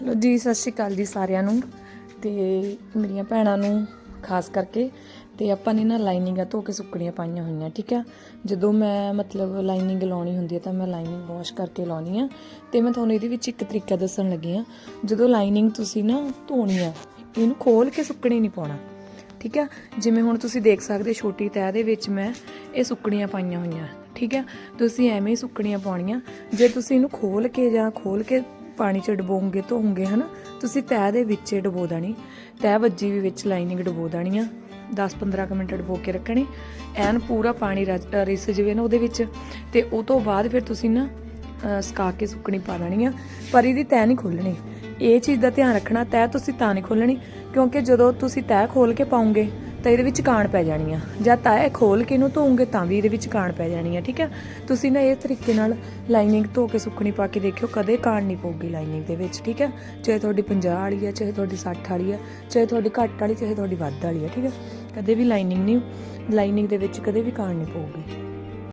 Hello ਜੀ, ਸਤਿ ਸ਼੍ਰੀ ਅਕਾਲ ਜੀ ਸਾਰਿਆਂ ਨੂੰ ਤੇ ਮੇਰੀਆਂ ਭੈਣਾਂ ਨੂੰ ਖਾਸ ਕਰਕੇ ਤੇ ਆਪਾਂ ਨੇ ਨਾ ਲਾਈਨਿੰਗਾਂ ਧੋ ਕੇ ਸੁੱਕਣੀਆਂ ਪਾਈਆਂ ਹੋਈਆਂ, ਠੀਕ ਆ? ਜਦੋਂ ਮੈਂ ਮਤਲਬ ਲਾਈਨਿੰਗ ਲਾਉਣੀ ਹੁੰਦੀ ਹੈ ਤਾਂ ਮੈਂ ਲਾਈਨਿੰਗ ਵਾਸ਼ ਕਰਕੇ ਲਾਉਣੀ ਆ ਤੇ ਮੈਂ ਤੁਹਾਨੂੰ ਇਹਦੇ ਵਿੱਚ ਇੱਕ ਤਰੀਕਾ ਦੱਸਣ ਲੱਗੀ ਆ, ਜਦੋਂ ਲਾਈਨਿੰਗ ਤੁਸੀਂ ਨਾ ਧੋਣੀ ਆ, ਇਹਨੂੰ ਖੋਲ ਕੇ ਸੁੱਕਣੀ ਨਹੀਂ ਪਾਉਣਾ, ਠੀਕ ਆ? ਜਿਵੇਂ ਹੁਣ ਤੁਸੀਂ ਦੇਖ ਸਕਦੇ ਛੋਟੀ ਤਹਿ ਦੇ ਵਿੱਚ ਮੈਂ ਇਹ ਸੁੱਕਣੀਆਂ ਪਾਈਆਂ ਹੋਈਆਂ, ਠੀਕ ਆ? ਤੁਸੀਂ ਐਵੇਂ ਹੀ ਸੁੱਕਣੀਆਂ ਪਾਉਣੀਆਂ, ਜੇ ਤੁਸੀਂ ਇਹਨੂੰ ਖੋਲ ਕੇ ਜਾਂ ਖੋਲ ਕੇ ਪਾਣੀ ਚ ਡਬੋਗੇ ਧੋਉਂਗੇ ਹਨਾ? ਤੁਸੀਂ ਤਹਿ ਦੇ ਵਿੱਚ ਡਬੋ ਦੇਣੀ। ਤਹਿ ਵੱਜੀ ਵੀ ਵਿੱਚ ਲਾਈਨਿੰਗ ਡਬੋ ਦੇਣੀ ਆ। 10-15 ਕੁ ਮਿੰਟ ਡਬੋ ਕੇ ਰੱਖਣੀ। ਐਨ ਪੂਰਾ ਪਾਣੀ ਰਚ- ਰਿਸ ਜਵੇ ਨਾ ਉਹਦੇ ਵਿੱਚ। ਤੇ ਉਹ ਤੋਂ ਬਾਅਦ ਫਿਰ ਤੁਸੀਂ ਨਾ ਅਹ, ਸੁਕਾ ਕੇ ਸੁੱਕਣੀ ਪਾ ਦੇਣੀ ਆ। ਪਰ ਇਹਦੀ ਤਹਿ ਨਹੀਂ ਖੋਲਣੀ। ਇਹ ਚੀਜ਼ ਦਾ ਧਿਆਨ ਰੱਖਣਾ ਤਹਿ ਤੁਸੀਂ ਤਾਂ ਨਹੀਂ ਖੋਲਣੀ। ਕਿਉਂਕਿ ਜਦੋਂ ਤੁਸੀਂ ਤਹਿ ਖੋਲ ਕੇ ਪਾਉਂਗੇ ਤਾਂ ਇਹਦੇ ਵਿੱਚ ਕਾਣ ਪੈ ਜਾਣੀ ਆ ਜਾਂ ਤਾਂ ਇਹ ਖੋਲ ਕੇ ਇਹਨੂੰ ਧੋਉਂਗੇ ਤਾਂ ਵੀ ਇਹਦੇ ਵਿੱਚ ਕਾਣ ਪੈ ਜਾਣੀ ਆ ਠੀਕ ਆ? ਤੁਸੀਂ ਨਾ ਇਸ ਤਰੀਕੇ ਨਾਲ ਲਾਈਨਿੰਗ ਧੋ ਕੇ ਸੁੱਕਣੀ ਪਾ ਕੇ ਦੇਖਿਓ, ਕਦੇ ਕਾਣ ਨਹੀਂ ਪਊਗੀ ਲਾਈਨਿੰਗ ਦੇ ਵਿੱਚ, ਠੀਕ ਆ? ਚਾਹੇ ਤੁਹਾਡੀ 50 ਵਾਲੀ ਆ, ਚਾਹੇ ਤੁਹਾਡੀ 60 ਵਾਲੀ ਆ, ਚਾਹੇ ਤੁਹਾਡੀ ਘੱਟ ਵਾਲੀ, ਚਾਹੇ ਤੁਹਾਡੀ ਵੱਧ ਵਾਲੀ ਆ, ਠੀਕ ਆ? ਕਦੇ ਵੀ ਲਾਈਨਿੰਗ ਨਹੀਂ ਲਾਈਨਿੰਗ ਦੇ ਵਿੱਚ ਕਦੇ ਵੀ ਕਾਣ ਨਹੀਂ ਪਊਗੀ।